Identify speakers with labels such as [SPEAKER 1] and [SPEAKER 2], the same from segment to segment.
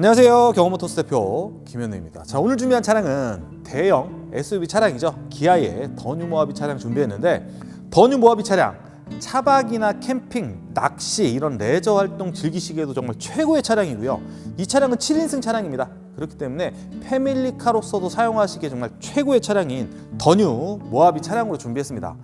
[SPEAKER 1] 안녕하세요. 경호모터스 대표 김현우입니다. 자, 오늘 준비한 차량은 대형 SUV 차량이죠. 기아의 더뉴 모하비 차량 준비했는데 더뉴 모하비 차량 차박이나 캠핑, 낚시 이런 레저 활동 즐기시기에도 정말 최고의 차량이고요. 이 차량은 7인승 차량입니다. 그렇기 때문에 패밀리카로서도 사용하시기에 정말 최고의 차량인 더뉴 모하비 차량으로 준비했습니다.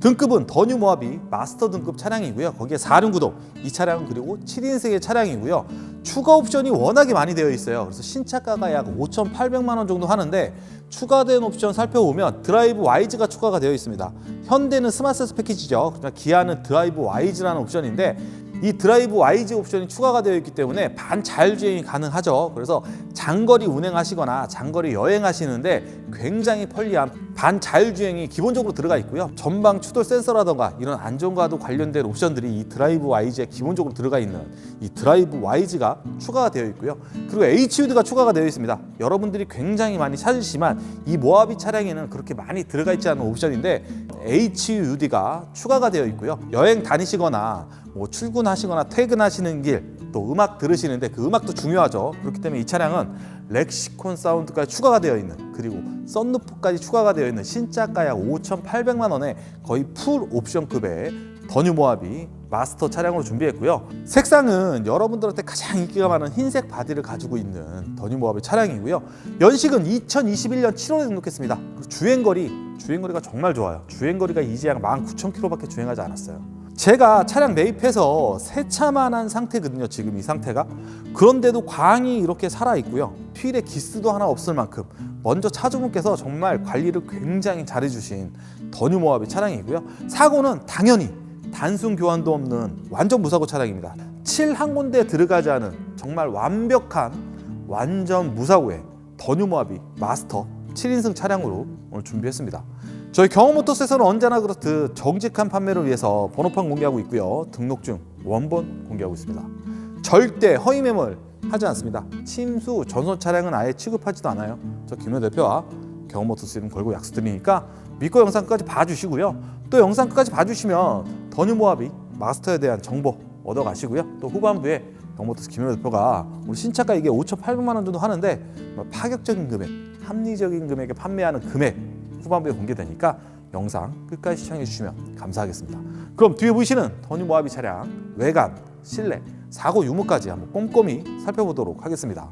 [SPEAKER 1] 등급은 더뉴 모하비 마스터 등급 차량이고요. 거기에 4륜 구동 이 차량은 그리고 7인승의 차량이고요. 추가 옵션이 워낙에 많이 되어 있어요. 그래서 신차가가 약 5,800만 원 정도 하는데 추가된 옵션 살펴보면 드라이브 와이즈가 추가가 되어 있습니다. 현대는 스마트 패키지죠. 그러나 기아는 드라이브 와이즈라는 옵션인데 이 드라이브 와이즈 옵션이 추가가 되어 있기 때문에 반 자율주행이 가능하죠. 그래서 장거리 운행하시거나 장거리 여행하시는데 굉장히 편리한 반 자율주행이 기본적으로 들어가 있고요. 전방 추돌 센서라던가 이런 안전과도 관련된 옵션들이 이 드라이브 와이즈에 기본적으로 들어가 있는 이 드라이브 와이즈가 추가가 되어 있고요. 그리고 HUD가 추가가 되어 있습니다. 여러분들이 굉장히 많이 찾으시지만 이 모하비 차량에는 그렇게 많이 들어가 있지 않은 옵션인데 HUD가 추가가 되어 있고요. 여행 다니시거나 뭐 출근하시거나 퇴근하시는 길 또 음악 들으시는데 그 음악도 중요하죠. 그렇기 때문에 이 차량은 렉시콘 사운드까지 추가가 되어 있는 그리고 썬루프까지 추가가 되어 있는 신차가 약 5,800만 원에 거의 풀 옵션급의 더뉴 모하비 마스터 차량으로 준비했고요. 색상은 여러분들한테 가장 인기가 많은 흰색 바디를 가지고 있는 더뉴 모하비 차량이고요. 연식은 2021년 7월에 등록했습니다. 주행거리 주행거리가 정말 좋아요. 주행거리가 이제 약 19,000km밖에 주행하지 않았어요. 제가 차량 매입해서 세차만 한 상태거든요. 지금 이 상태가. 그런데도 광이 이렇게 살아 있고요. 휠에 기스도 하나 없을 만큼 먼저 차주분께서 정말 관리를 굉장히 잘해주신 더뉴 모하비 차량이고요. 사고는 당연히 단순 교환도 없는 완전 무사고 차량입니다. 칠 한 군데 들어가지 않은 정말 완벽한 완전 무사고의 더뉴 모하비 마스터 7인승 차량으로 오늘 준비했습니다. 저희 경험모터스에서는 언제나 그렇듯 정직한 판매를 위해서 번호판 공개하고 있고요. 등록증 원본 공개하고 있습니다. 절대 허위 매물 하지 않습니다. 침수 전손 차량은 아예 취급하지도 않아요. 저 김현 대표와 경험모터스 이름 걸고 약속드리니까 믿고 영상 끝까지 봐주시고요. 또 영상 끝까지 봐주시면 더뉴 모하비 마스터에 대한 정보 얻어가시고요. 또 후반부에 경모터스 김현 대표가 우리 신차가 이게 5,800만 원 정도 하는데 뭐 파격적인 금액, 합리적인 금액에 판매하는 금액 후반부에 공개되니까 영상 끝까지 시청해 주시면 감사하겠습니다. 그럼 뒤에 보이시는 더뉴 모하비 차량 외관, 실내, 사고 유무까지 한번 꼼꼼히 살펴보도록 하겠습니다.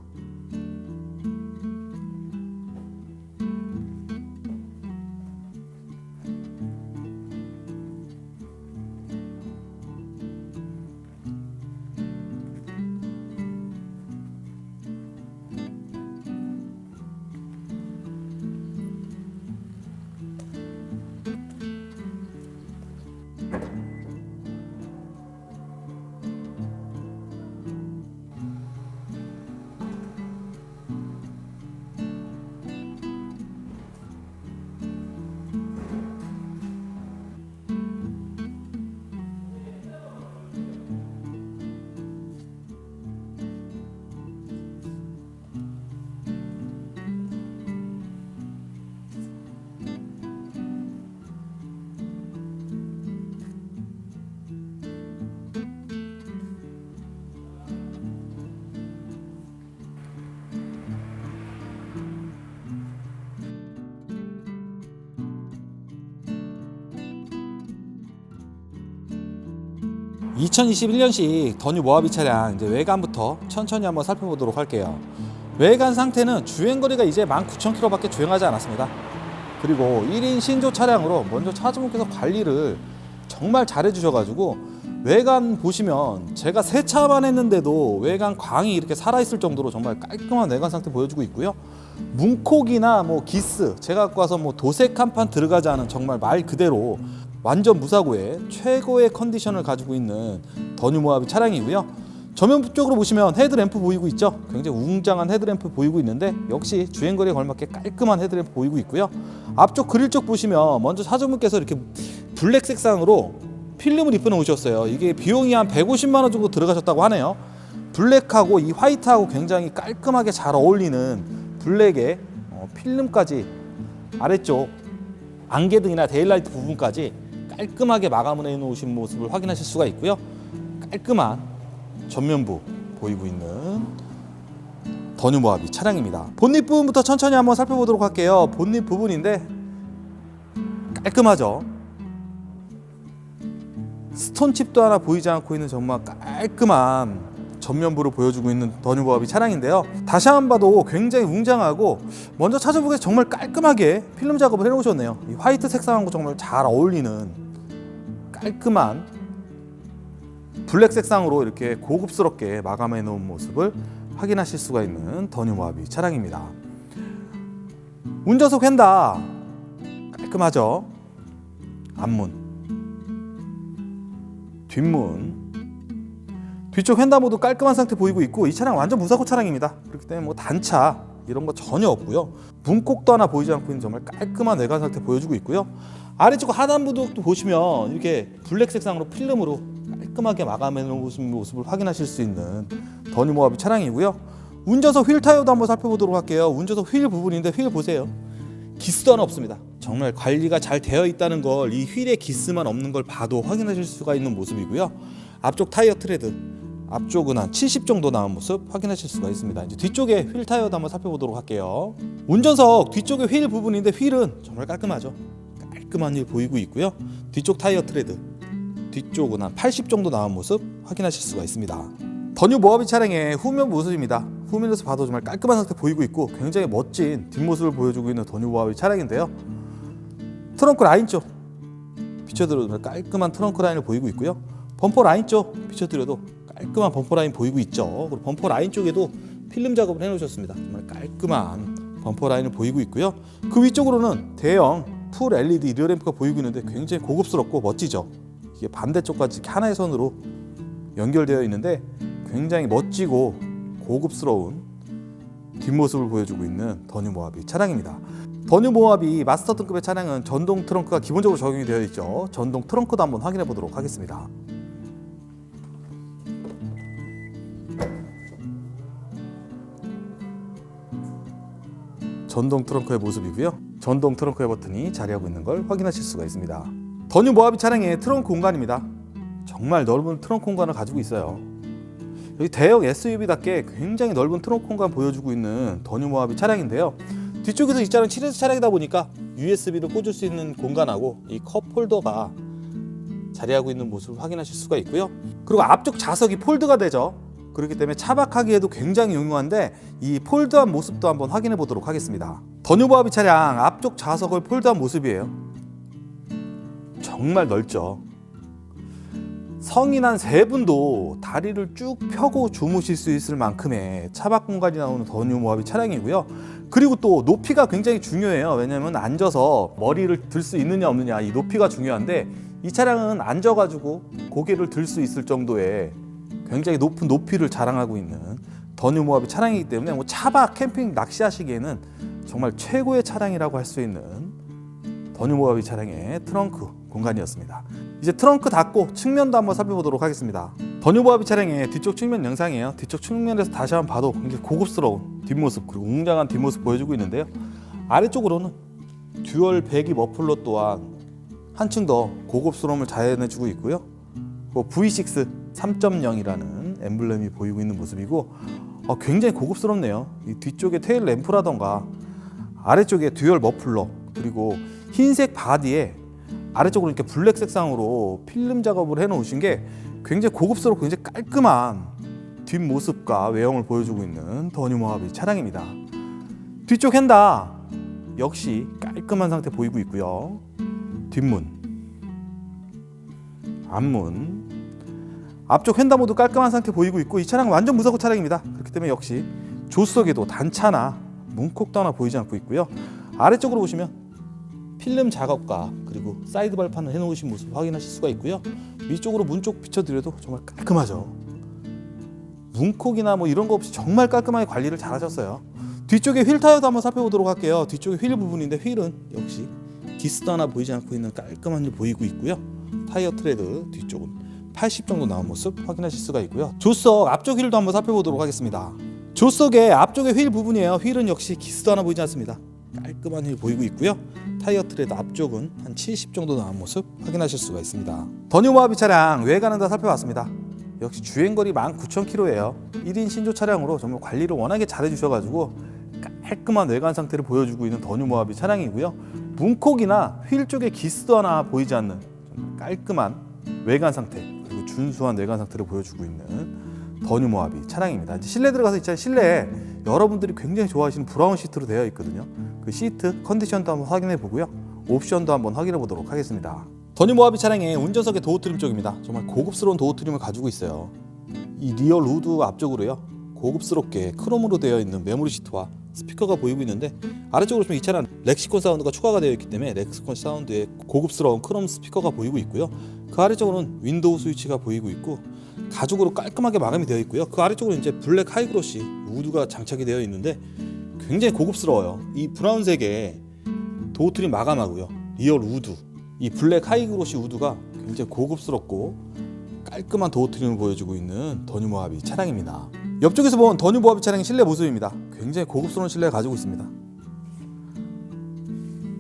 [SPEAKER 1] (2021년식) 더뉴 모하비 차량 이제 외관부터 천천히 한번 살펴보도록 할게요. 외관 상태는 주행거리가 이제 19,000km밖에 주행하지 않았습니다. 그리고 1인 신조 차량으로 먼저 차주분께서 관리를 정말 잘해 주셔가지고 외관 보시면 제가 세차만 했는데도 외관 광이 이렇게 살아있을 정도로 정말 깔끔한 외관 상태 보여주고 있고요. 문콕이나 뭐 기스 제가 갖고 와서 뭐 도색 한 판 들어가지 않은 정말 말 그대로 완전 무사고의 최고의 컨디션을 가지고 있는 더뉴 모하비 차량이고요. 전면 쪽으로 보시면 헤드램프 보이고 있죠. 굉장히 웅장한 헤드램프 보이고 있는데 역시 주행거리에 걸맞게 깔끔한 헤드램프 보이고 있고요. 앞쪽 그릴 쪽 보시면 먼저 차주분께서 이렇게 블랙 색상으로 필름을 입혀 놓으셨어요. 이게 비용이 한 150만 원 정도 들어가셨다고 하네요. 블랙하고 이 화이트하고 굉장히 깔끔하게 잘 어울리는 블랙의 어, 필름까지 아래쪽 안개등이나 데일라이트 부분까지 깔끔하게 마감을 해 놓으신 모습을 확인하실 수가 있고요. 깔끔한 전면부 보이고 있는 더뉴 모하비 차량입니다. 본닛 부분부터 천천히 한번 살펴보도록 할게요. 본닛 부분인데 깔끔하죠. 스톤칩도 하나 보이지 않고 있는 정말 깔끔한 전면부를 보여주고 있는 더뉴 모하비 차량인데요. 다시 한 번 봐도 굉장히 웅장하고 먼저 찾아보기에 정말 깔끔하게 필름 작업을 해놓으셨네요. 이 화이트 색상하고 정말 잘 어울리는 깔끔한 블랙 색상으로 이렇게 고급스럽게 마감해 놓은 모습을 확인하실 수가 있는 더뉴 모하비 차량입니다. 운전석 휀다 깔끔하죠. 앞문, 뒷문, 뒤쪽 모두 깔끔한 상태 보이고 있고 이 차량 완전 무사고 차량입니다. 그렇기 때문에 뭐 단차 이런 거 전혀 없고요. 문콕도 하나 보이지 않고 있는 정말 깔끔한 외관 상태 보여주고 있고요. 아래쪽 하단부도 보시면 이렇게 블랙 색상으로 필름으로 깔끔하게 마감해 놓은 모습을 확인하실 수 있는 더뉴 모하비 차량이고요. 운전석 휠 타이어도 한번 살펴보도록 할게요. 운전석 휠 부분인데 휠 보세요. 기스도 하나 없습니다. 정말 관리가 잘 되어 있다는 걸 이 휠에 기스만 없는 걸 봐도 확인하실 수가 있는 모습이고요. 앞쪽 타이어 트레드 앞쪽은 한 70 정도 나온 모습 확인하실 수가 있습니다. 이제 뒤쪽에 휠 타이어도 한번 살펴보도록 할게요. 운전석 뒤쪽에 휠 부분인데 휠은 정말 깔끔하죠. 깔끔한 휠 보이고 있고요. 뒤쪽 타이어 트레드 뒤쪽은 한 80 정도 나온 모습 확인하실 수가 있습니다. 더뉴 모하비 차량의 후면 모습입니다. 후면에서 봐도 정말 깔끔한 상태 보이고 있고 굉장히 멋진 뒷모습을 보여주고 있는 더뉴 모하비 차량인데요. 트렁크 라인 쪽 비춰드려도 깔끔한 트렁크 라인을 보이고 있고요. 범퍼 라인 쪽 비춰드려도 깔끔한 범퍼 라인 보이고 있죠. 그리고 범퍼 라인 쪽에도 필름 작업을 해놓으셨습니다. 정말 깔끔한 범퍼 라인을 보이고 있고요. 그 위쪽으로는 대형 풀 LED 리어 램프가 보이고 있는데 굉장히 고급스럽고 멋지죠. 이게 반대쪽까지 하나의 선으로 연결되어 있는데 굉장히 멋지고 고급스러운 뒷모습을 보여주고 있는 더뉴 모하비 차량입니다. 더뉴 모하비 마스터 등급의 차량은 전동 트렁크가 기본적으로 적용이 되어 있죠. 전동 트렁크도 한번 확인해 보도록 하겠습니다. 전동 트렁크의 모습이고요. 전동 트렁크의 버튼이 자리하고 있는 걸 확인하실 수가 있습니다. 더뉴 모하비 차량의 트렁크 공간입니다. 정말 넓은 트렁크 공간을 가지고 있어요. 여기 대형 SUV답게 굉장히 넓은 트렁크 공간 보여주고 있는 더뉴 모하비 차량인데요. 뒤쪽에서 이 차량 7에서 차량이다 보니까 USB를 꽂을 수 있는 공간하고 이 컵 홀더가 자리하고 있는 모습을 확인하실 수가 있고요. 그리고 앞쪽 좌석이 폴드가 되죠. 그렇기 때문에 차박하기에도 굉장히 유용한데 이 폴드한 모습도 한번 확인해 보도록 하겠습니다. 더뉴 모하비 차량 앞쪽 좌석을 폴드한 모습이에요. 정말 넓죠. 성인 한 세 분도 다리를 쭉 펴고 주무실 수 있을 만큼의 차박 공간이 나오는 더뉴 모하비 차량이고요. 그리고 또 높이가 굉장히 중요해요. 왜냐하면 앉아서 머리를 들 수 있느냐 없느냐 이 높이가 중요한데 이 차량은 앉아가지고 고개를 들 수 있을 정도의 굉장히 높은 높이를 자랑하고 있는 더뉴 모하비 차량이기 때문에 뭐 차박, 캠핑, 낚시하시기에는 정말 최고의 차량이라고 할 수 있는 더뉴 모하비 차량의 트렁크 공간이었습니다. 이제 트렁크 닫고 측면도 한번 살펴보도록 하겠습니다. 더뉴 모하비 차량의 뒤쪽 측면 영상이에요. 뒤쪽 측면에서 다시 한번 봐도 굉장히 고급스러운 뒷모습 그리고 웅장한 뒷모습 보여주고 있는데요. 아래쪽으로는 듀얼 배기 머플러 또한 한층 더 고급스러움을 자현해주고 있고요. 그 V6 3.0이라는 엠블렘이 보이고 있는 모습이고 어, 굉장히 고급스럽네요. 이 뒤쪽에 테일 램프라던가 아래쪽에 듀얼 머플러 그리고 흰색 바디에 아래쪽으로 이렇게 블랙 색상으로 필름 작업을 해 놓으신 게 굉장히 고급스럽고 굉장히 깔끔한 뒷모습과 외형을 보여주고 있는 더뉴 모하비 차량입니다. 뒤쪽 핸다 역시 깔끔한 상태 보이고 있고요. 뒷문, 앞문, 앞쪽 휀다 모두 깔끔한 상태 보이고 있고 이 차량은 완전 무사고 차량입니다. 그렇기 때문에 역시 조수석에도 단차나 문콕도 하나 보이지 않고 있고요. 아래쪽으로 보시면 필름 작업과 그리고 사이드 발판을 해놓으신 모습 확인하실 수가 있고요. 위쪽으로 문 쪽 비춰드려도 정말 깔끔하죠. 문콕이나 뭐 이런 거 없이 정말 깔끔하게 관리를 잘 하셨어요. 뒤쪽에 휠 타이어도 한번 살펴보도록 할게요. 뒤쪽에 휠 부분인데 휠은 역시 기스도 하나 보이지 않고 있는 깔끔한 일 보이고 있고요. 타이어 트레드 뒤쪽은 80 정도 나온 모습 확인하실 수가 있고요. 조수석 앞쪽 휠도 한번 살펴보도록 하겠습니다. 조수석의 앞쪽의 휠 부분이에요. 휠은 역시 기스도 하나 보이지 않습니다. 깔끔한 휠 보이고 있고요. 타이어 트레드 앞쪽은 한 70 정도 나온 모습 확인하실 수가 있습니다. 더뉴 모하비 차량 외관은 다 살펴봤습니다. 역시 주행거리 19,000km예요. 1인 신조 차량으로 정말 관리를 워낙에 잘해 주셔가지고 깔끔한 외관 상태를 보여주고 있는 더뉴 모하비 차량이고요. 문콕이나 휠 쪽에 기스도 하나 보이지 않는 깔끔한 외관 상태 준수한 외관 상태를 보여주고 있는 더뉴 모하비 차량입니다. 이제 실내 들어가서 이 차량 실내에 여러분들이 굉장히 좋아하시는 브라운 시트로 되어 있거든요. 그 시트 컨디션도 한번 확인해 보고요. 옵션도 한번 확인해 보도록 하겠습니다. 더뉴 모하비 차량의 운전석의 도어 트림 쪽입니다. 정말 고급스러운 도어 트림을 가지고 있어요. 이 리얼 우드 앞쪽으로요. 고급스럽게 크롬으로 되어 있는 메모리 시트와 스피커가 보이고 있는데 아래쪽으로 보면 이 차량 렉시콘 사운드가 추가가 되어 있기 때문에 렉시콘 사운드에 고급스러운 크롬 스피커가 보이고 있고요. 그 아래쪽으로는 윈도우 스위치가 보이고 있고 가죽으로 깔끔하게 마감이 되어 있고요. 그 아래쪽으로 이제 블랙 하이그로시 우드가 장착이 되어 있는데 굉장히 고급스러워요. 이 브라운색의 도어트림 마감하고요. 리얼 우드 이 블랙 하이그로시 우드가 굉장히 고급스럽고 깔끔한 도어트림을 보여주고 있는 더뉴 모하비 차량입니다. 옆쪽에서 본 더뉴 모하비 차량의 실내 모습입니다. 굉장히 고급스러운 실내를 가지고 있습니다.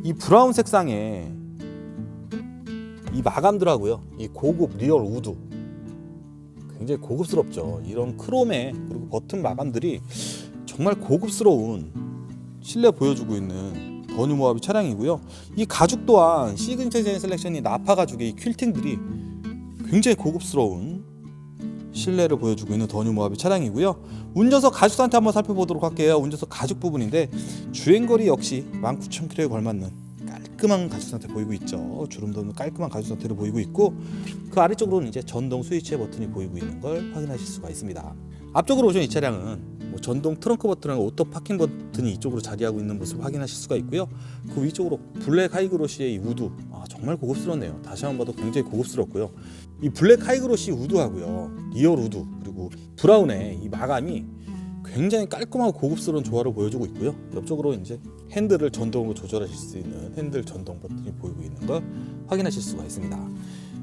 [SPEAKER 1] 이 브라운 색상의 이 마감들하고요. 이 고급 리얼 우드 굉장히 고급스럽죠. 이런 크롬의 그리고 버튼 마감들이 정말 고급스러운 실내 보여주고 있는 더뉴 모하비 차량이고요. 이 가죽 또한 시그니처 제인 셀렉션이 나파 가죽의 이 퀼팅들이 굉장히 고급스러운 실내를 보여주고 있는 더뉴 모하비 차량이고요. 운전석 가죽 상태 한번 살펴보도록 할게요. 운전석 가죽 부분인데 주행거리 역시 19,000km에 걸맞는 깔끔한 가죽 상태 보이고 있죠. 주름도 없는 깔끔한 가죽 상태를 보이고 있고 그 아래쪽으로는 이제 전동 스위치의 버튼이 보이고 있는 걸 확인하실 수가 있습니다. 앞쪽으로 오신 이 차량은 뭐 전동 트렁크 버튼과 오토 파킹 버튼이 이쪽으로 자리하고 있는 모습을 확인하실 수가 있고요. 그 위쪽으로 블랙 하이그로시의 이 우드 아, 정말 고급스럽네요. 다시 한번 봐도 굉장히 고급스럽고요. 이 블랙 하이그로시 우드하고요, 리얼 우드 그리고 브라운의 이 마감이 굉장히 깔끔하고 고급스러운 조화를 보여주고 있고요. 옆쪽으로 이제 핸들을 전동으로 조절하실 수 있는 핸들 전동 버튼이 보이고 있는 걸 확인하실 수가 있습니다.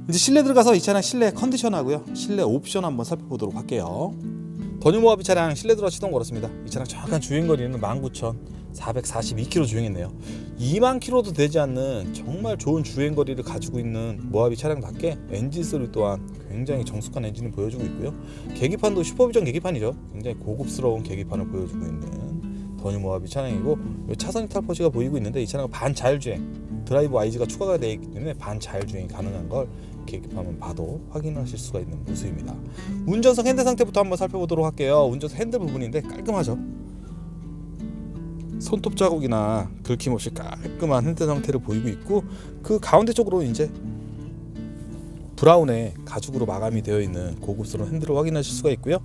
[SPEAKER 1] 이제 실내 들어가서 이 차량 실내 컨디션하고요, 실내 옵션 한번 살펴보도록 할게요. 더뉴 모하비 차량 실내 들어 시동 걸었습니다. 이 차량 정확한 주행 거리는 19,442km 주행했네요. 2만 km도 되지 않는 정말 좋은 주행 거리를 가지고 있는 모하비 차량답게 엔진 소리 또한 굉장히 정숙한 엔진을 보여주고 있고요. 계기판도 슈퍼비전 계기판이죠. 굉장히 고급스러운 계기판을 보여주고 있는 더뉴 모하비 차량이고 차선 이탈 표시가 보이고 있는데 이 차량은 반자율주행 드라이브 와이즈가 추가가 되어 있기 때문에 반자율주행이 가능한 걸 계기판만 봐도 확인하실 수가 있는 모습입니다. 운전석 핸들 상태부터 한번 살펴보도록 할게요. 운전석 핸들 부분인데 깔끔하죠. 손톱 자국이나 긁힘 없이 깔끔한 핸들 상태를 보이고 있고 그 가운데 쪽으로 이제 브라운의 가죽으로 마감이 되어 있는 고급스러운 핸들을 확인하실 수가 있고요.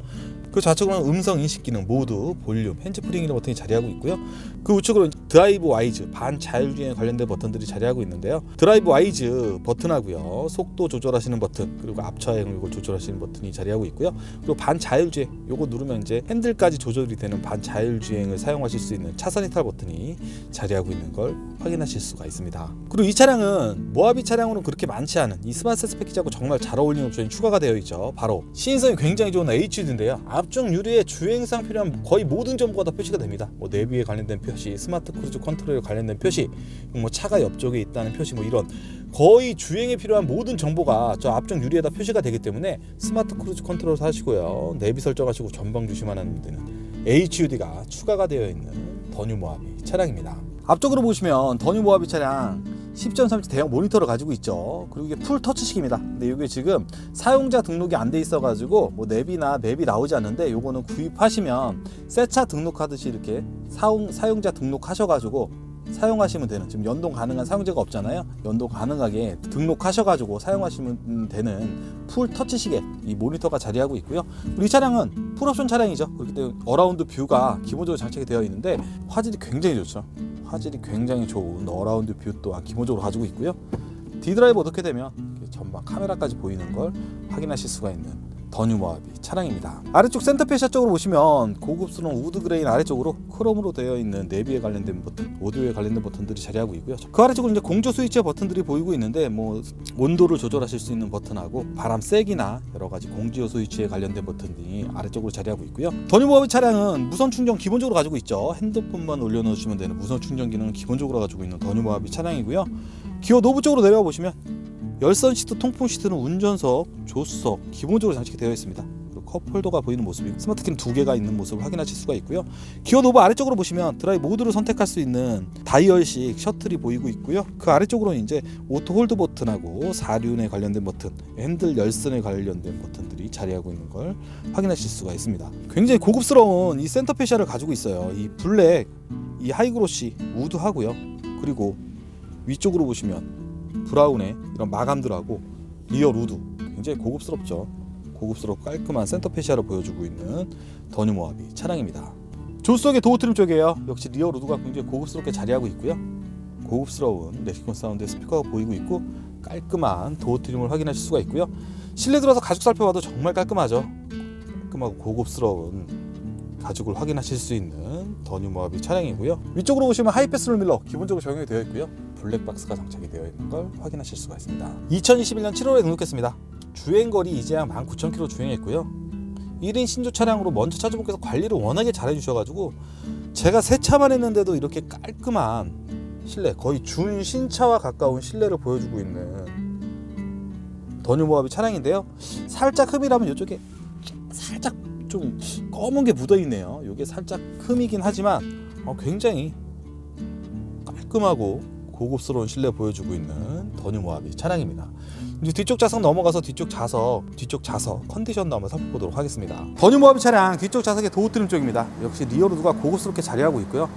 [SPEAKER 1] 그 좌측으로는 음성 인식 기능, 모드, 볼륨, 핸즈프링이라는 버튼이 자리하고 있고요. 그 우측으로 드라이브 와이즈, 반 자율주행에 관련된 버튼들이 자리하고 있는데요. 드라이브 와이즈 버튼하고요. 속도 조절하시는 버튼, 그리고 앞차행 이걸 조절하시는 버튼이 자리하고 있고요. 그리고 반 자율주행, 요거 누르면 이제 핸들까지 조절이 되는 반 자율주행을 사용하실 수 있는 차선 이탈 버튼이 자리하고 있는 걸 확인하실 수가 있습니다. 그리고 이 차량은 모하비 차량으로는 그렇게 많지 않은 이 스마트 패키지하고 정말 잘 어울리는 옵션이 추가가 되어 있죠. 바로 시인성이 굉장히 좋은 HUD인데요. 앞쪽 유리에 주행상 필요한 거의 모든 정보가 다 표시가 됩니다. 뭐 내비에 관련된 표시, 스마트 크루즈 컨트롤에 관련된 표시, 뭐 차가 옆쪽에 있다는 표시, 뭐 이런 거의 주행에 필요한 모든 정보가 저 앞쪽 유리에다 표시가 되기 때문에 스마트 크루즈 컨트롤 하시고요. 내비 설정하시고 전방 주시만 하는 데는 HUD가 추가가 되어 있는 더뉴 모하비 차량입니다. 앞쪽으로 보시면 더뉴 모하비 차량 10.3인치 대형 모니터를 가지고 있죠. 그리고 이게 풀 터치식입니다. 근데 이게 지금 사용자 등록이 안 돼 있어가지고 뭐 앱이나 맵이 나오지 않는데 요거는 구입하시면 새 차 등록하듯이 이렇게 사용, 사용자 등록하셔가지고 사용하시면 되는 지금 연동 가능한 사용자가 없잖아요. 연동 가능하게 등록하셔가지고 사용하시면 되는 풀 터치식의 이 모니터가 자리하고 있고요. 이 차량은 풀옵션 차량이죠. 그렇기 때문에 어라운드 뷰가 기본적으로 장착이 되어 있는데 화질이 굉장히 좋죠. 화질이 굉장히 좋은 어라운드 뷰 또한 기본적으로 가지고 있고요. D 드라이브 어떻게 되면 전방 카메라까지 보이는 걸 확인하실 수가 있는 더뉴 모하비 차량입니다. 아래쪽 센터페시아 쪽으로 보시면 고급스러운 우드 그레인 아래쪽으로 크롬으로 되어 있는 내비에 관련된 버튼, 오디오에 관련된 버튼들이 자리하고 있고요. 그 아래쪽으로 이제 공조 스위치의 버튼들이 보이고 있는데 뭐 온도를 조절하실 수 있는 버튼하고 바람 세기나 여러 가지 공조 스위치에 관련된 버튼들이 아래쪽으로 자리하고 있고요. 더뉴 모하비 차량은 무선 충전 기본적으로 가지고 있죠. 핸드폰만 올려놓으시면 되는 무선 충전 기능을 기본적으로 가지고 있는 더뉴 모하비 차량이고요. 기어 노브 쪽으로 내려와 보시면 열선 시트, 통풍 시트는 운전석, 조수석 기본적으로 장착이 되어 있습니다. 컵홀더가 보이는 모습이고 스마트키는 두 개가 있는 모습을 확인하실 수가 있고요. 기어 노브 아래쪽으로 보시면 드라이브 모드를 선택할 수 있는 다이얼식 셔틀이 보이고 있고요. 그 아래쪽으로는 이제 오토 홀드 버튼하고 사륜에 관련된 버튼, 핸들 열선에 관련된 버튼들이 자리하고 있는 걸 확인하실 수가 있습니다. 굉장히 고급스러운 이 센터 페시아를 가지고 있어요. 이 블랙, 이 하이그로시 우드하고요. 그리고 위쪽으로 보시면 브라운의 이런 마감들하고 리어 루드 굉장히 고급스럽죠. 고급스럽고 깔끔한 센터 페시아를 보여주고 있는 더뉴 모하비 차량입니다. 조수석의 도어 트림 쪽이에요. 역시 리어 루드가 굉장히 고급스럽게 자리하고 있고요. 고급스러운 렉시콘 사운드의 스피커가 보이고 있고 깔끔한 도어 트림을 확인하실 수가 있고요. 실내 들어서 가죽 살펴봐도 정말 깔끔하죠. 깔끔하고 고급스러운 가죽을 확인하실 수 있는 더뉴 모하비 차량이고요. 위쪽으로 보시면 하이패스 롤밀러 기본적으로 적용이 되어 있고요. 블랙박스가 장착이 되어 있는 걸 확인하실 수가 있습니다. 2021년 7월에 등록했습니다. 주행거리 이제 약 19,000km 주행했고요. 1인 신조 차량으로 먼저 차주분께서 관리를 워낙에 잘해 주셔가지고 제가 세 차만 했는데도 이렇게 깔끔한 실내 거의 준신차와 가까운 실내를 보여주고 있는 더뉴 모하비 차량인데요. 살짝 흠이라면 이쪽에 살짝 좀 검은 게 묻어 있네요. 이게 살짝 흠이긴 하지만 어, 굉장히 깔끔하고 고급스러운 실내 보여주고 있는 더뉴 모하비 차량입니다. 이제 뒤쪽 좌석 넘어가서 뒤쪽 좌석, 뒤쪽 좌석 컨디션도 한번 살펴보도록 하겠습니다. 더뉴 모하비 차량 뒤쪽 좌석의 도어 트림 쪽입니다. 역시 리어로드가 고급스럽게 자리하고 있고요.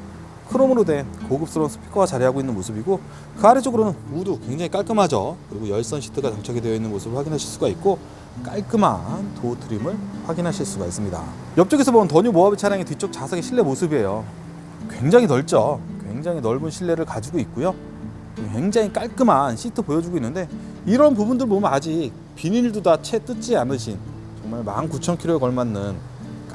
[SPEAKER 1] 크롬으로 된 고급스러운 스피커가 자리하고 있는 모습이고 그 아래쪽으로는 우드 굉장히 깔끔하죠. 그리고 열선 시트가 장착이 되어 있는 모습을 확인하실 수가 있고 깔끔한 도어 트림을 확인하실 수가 있습니다. 옆쪽에서 보는 더뉴 모하비 차량의 뒤쪽 좌석의 실내 모습이에요. 굉장히 넓죠. 굉장히 넓은 실내를 가지고 있고요. 굉장히 깔끔한 시트 보여주고 있는데 이런 부분들 보면 아직 비닐도 다 채 뜯지 않으신 정말 19,000km에 걸맞는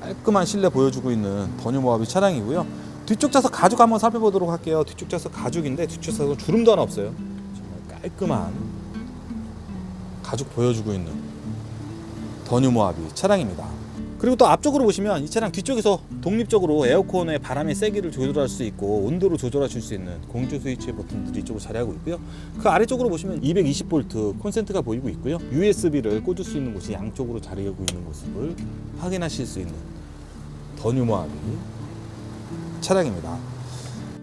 [SPEAKER 1] 깔끔한 실내 보여주고 있는 더뉴 모하비 차량이고요. 뒤쪽 좌석 가죽 한번 살펴보도록 할게요. 뒤쪽 좌석 가죽인데 뒤쪽 좌석은 주름도 하나 없어요. 정말 깔끔한 가죽 보여주고 있는 더뉴 모하비 차량입니다. 그리고 또 앞쪽으로 보시면 이 차량 뒤쪽에서 독립적으로 에어컨의 바람의 세기를 조절할 수 있고 온도를 조절하실 수 있는 공조 스위치 버튼들이 이쪽으로 자리하고 있고요. 그 아래쪽으로 보시면 220V 콘센트가 보이고 있고요. USB를 꽂을 수 있는 곳이 양쪽으로 자리하고 있는 모습을 확인하실 수 있는 더뉴 모하비 차량입니다.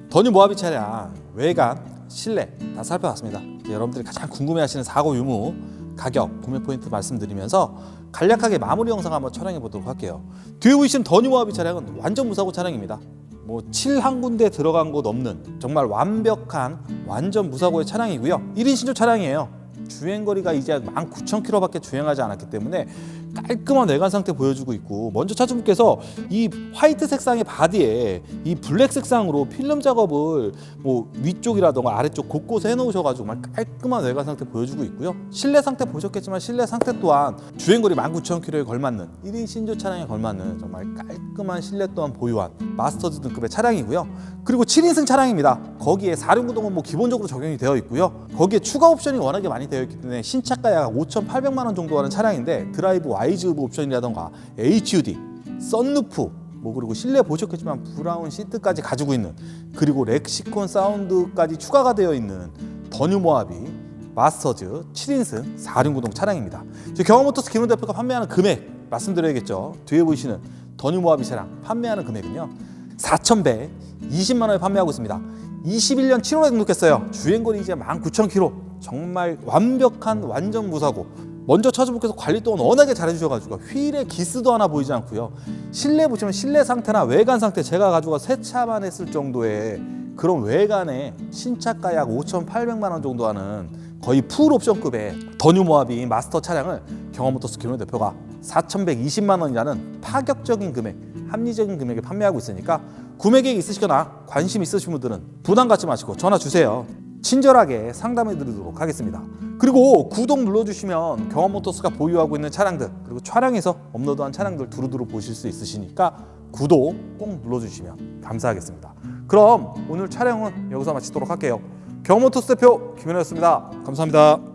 [SPEAKER 1] 더뉴 모하비 차량 외관, 실내 다 살펴봤습니다. 여러분들이 가장 궁금해하시는 사고 유무, 가격, 구매 포인트 말씀드리면서 간략하게 마무리 영상 한번 촬영해 보도록 할게요. 뒤에 보이시는 더뉴 모하비 차량은 완전 무사고 차량입니다. 뭐칠한 군데 들어간 곳 없는 정말 완벽한 완전 무사고의 차량이고요. 1인 신조 차량이에요. 주행 거리가 이제 19,000km밖에 주행하지 않았기 때문에 깔끔한 외관 상태 보여주고 있고 먼저 차주분께서 이 화이트 색상의 바디에 이 블랙 색상으로 필름 작업을 뭐 위쪽이라던가 아래쪽 곳곳에 해놓으셔가지고 정말 깔끔한 외관 상태 보여주고 있고요. 실내 상태 보셨겠지만 실내 상태 또한 주행 거리 19,000km에 걸맞는 1인 신조 차량에 걸맞는 정말 깔끔한 실내 또한 보유한 마스터즈 등급의 차량이고요. 그리고 7인승 차량입니다. 거기에 사륜구동은 뭐 기본적으로 적용이 되어 있고요. 거기에 추가 옵션이 워낙에 많이 되어 있기 때문에 신차가 약 5,800만 원 정도 하는 차량인데 드라이브 와이즈브 옵션이라던가 HUD, 썬루프 뭐 그리고 실내 보셨겠지만 브라운 시트까지 가지고 있는 그리고 렉시콘 사운드까지 추가가 되어 있는 더뉴 모하비 마스터즈 7인승 4륜 구동 차량입니다. 저 경험모터스 김훈 대표가 판매하는 금액 말씀드려야겠죠. 뒤에 보이시는 더뉴 모하비 차량 판매하는 금액은요. 4,120만 원에 판매하고 있습니다. 21년 7월에 등록했어요. 주행거리 이제 19,000km. 정말 완벽한 완전 무사고. 먼저 차주분께서 관리 또한 워낙에 잘해주셔가지고 휠에 기스도 하나 보이지 않고요. 실내 보시면 실내 상태나 외관 상태 제가 가지고 세 차만 했을 정도의 그런 외관에 신차가 약 5,800만 원 정도 하는 거의 풀 옵션급의 더뉴 모하비 마스터 차량을 경험모터스 김호 대표가 4,120만 원이라는 파격적인 금액, 합리적인 금액에 판매하고 있으니까 구매 계획 있으시거나 관심 있으신 분들은 부담 갖지 마시고 전화 주세요. 친절하게 상담해 드리도록 하겠습니다. 그리고 구독 눌러주시면 경험모터스가 보유하고 있는 차량들 그리고 촬영에서 업로드한 차량들 두루두루 보실 수 있으시니까 구독 꼭 눌러주시면 감사하겠습니다. 그럼 오늘 촬영은 여기서 마치도록 할게요. 경험모터스 대표 김현우였습니다. 감사합니다.